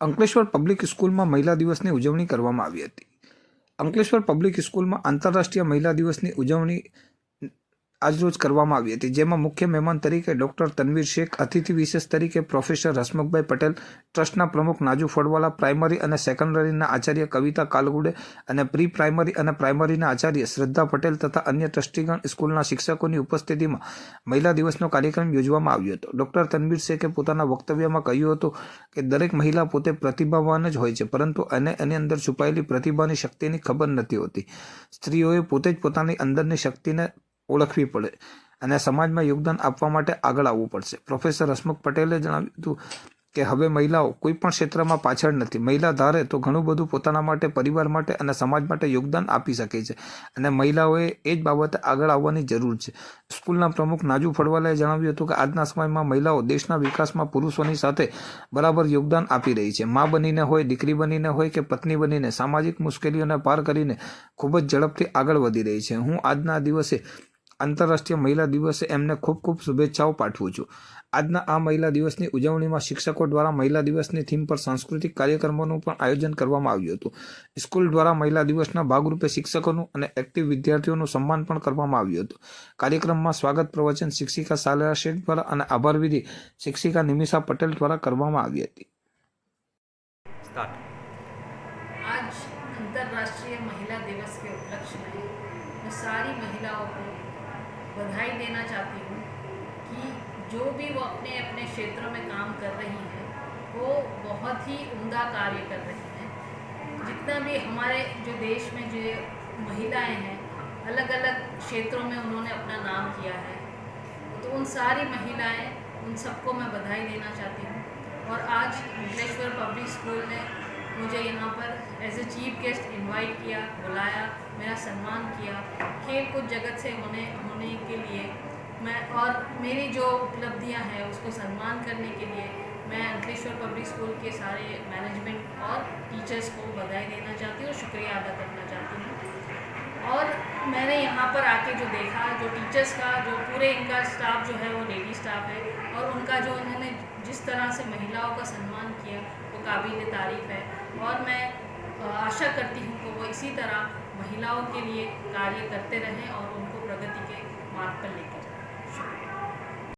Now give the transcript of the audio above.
Ankleshwar public સ્કૂલમાં મહિલા દિવસની ઉજવણી કરવામાં આવી હતી. અંકલેશ્વર પબ્લિક સ્કૂલમાં આંતરરાષ્ટ્રીય મહિલા દિવસની ઉજવણી આજરોજ કરવામાં આવી હતી, જેમાં મુખ્ય મહેમાન તરીકે ડોક્ટર તનવીર શેખ, અતિથિ વિશેષ તરીકે પ્રોફેસર હસમુખભાઈ પટેલ, ટ્રસ્ટના પ્રમુખ નાજુ ફળવાલા પ્રાઇમરી અને સેકન્ડરીના આચાર્ય કવિતા કાલગુડે અને પ્રી પ્રાઇમરી અને પ્રાઇમરીના આચાર્ય શ્રદ્ધા પટેલ તથા અન્ય ટ્રસ્ટીગણ સ્કૂલના શિક્ષકોની ઉપસ્થિતિમાં મહિલા દિવસનો કાર્યક્રમ યોજવામાં આવ્યો હતો. ડોક્ટર તનવીર શેખે પોતાના વક્તવ્યમાં કહ્યું હતું કે, દરેક મહિલા પોતે પ્રતિભાવાન જ હોય છે, પરંતુ એને એની અંદર છુપાયેલી પ્રતિભાની શક્તિની ખબર નથી હોતી. સ્ત્રીઓએ પોતે જ પોતાની અંદરની શક્તિને ઓળખવી પડે. અને સમાજમાં યોગદાન આપવા માટે આગળ આવવું પડશે. પ્રોફેસર હસમુખ પટેલે જણાવ્યું હતું કે, હવે મહિલાઓ કોઈ પણ ક્ષેત્રમાં પાછળ નથી. મહિલા ધારે તો ઘણું બધું પોતાના માટે, પરિવાર માટે અને સમાજ માટે યોગદાન આપી શકે છે. અને મહિલાઓએ એ જ બાબતે આગળ આવવાની જરૂર છે. સ્કૂલના પ્રમુખ નાજુ ફળવાલાએ જણાવ્યું હતું કે, આજના સમયમાં મહિલાઓ દેશના વિકાસમાં પુરુષોની સાથે બરાબર યોગદાન આપી રહી છે. મા બનીને હોય, દીકરી બનીને હોય કે પત્ની બનીને સામાજિક મુશ્કેલીઓને પાર કરીને ખૂબ જ ઝડપથી આગળ વધી રહી છે. હું આજના દિવસે આંતરરાષ્ટ્રીય મહિલા દિવસે એમને ખૂબ ખૂબ શુભેચ્છાઓ પાઠવું છું આજના આ મહિલા દિવસની ઉજવણીમાં શિક્ષકો દ્વારા મહિલા દિવસની થીમ પર સાંસ્કૃતિક કાર્યક્રમોનું પણ આયોજન કરવામાં આવ્યું હતું સ્કૂલ દ્વારા મહિલા દિવસના ભાગરૂપે શિક્ષકોનું અને એક્ટિવ વિદ્યાર્થીઓનું સન્માન પણ કરવામાં આવ્યું હતું કાર્યક્રમમાં સ્વાગત પ્રવચન શિક્ષિકા સાલેરા શેખ દ્વારા અને આભાર વિધિ શિક્ષિકા નિમિષા પટેલ દ્વારા કરવામાં આવી હતી स्टार्ट आज अंतर्राष्ट्रीय महिला दिवस के उपलक्ष्य में मैं सारी महिलाओं को बधाई देना चाहती हूँ कि जो भी वो अपने अपने क्षेत्र में काम कर रही हैं, वो बहुत ही उम्दा कार्य कर रही हैं। जितना भी हमारे जो देश में जो महिलाएँ हैं अलग अलग क्षेत्रों में उन्होंने अपना नाम किया है तो उन सारी महिलाएँ, उन सबको मैं बधाई देना चाहती हूँ। और आज अंकलेश्वर पब्लिक स्कूल ने मुझे यहाँ पर as a chief guest invite किया, बुलाया, मेरा सम्मान किया। खेल कूद जगत से होने होने के लिए मैं और मेरी जो उपलब्धियाँ हैं उसको सम्मान करने के लिए मैं अंकलेश्वर पब्लिक स्कूल के सारे मैनेजमेंट और टीचर्स को बधाई देना चाहती हूँ शुक्रिया अदा करना चाहती हूँ। और मैंने यहाँ पर आके जो देखा, जो टीचर्स का, जो पूरे इनका स्टाफ जो है वो लेडी स्टाफ है और उनका जो उन्होंने जिस तरह से महिलाओं का सम्मान किया, वो काबिल तारीफ़ है। और मैं आशा करती हूँ कि वो इसी तरह महिलाओं के लिए कार्य करते रहें और उनको प्रगति के मार्ग पर लेकर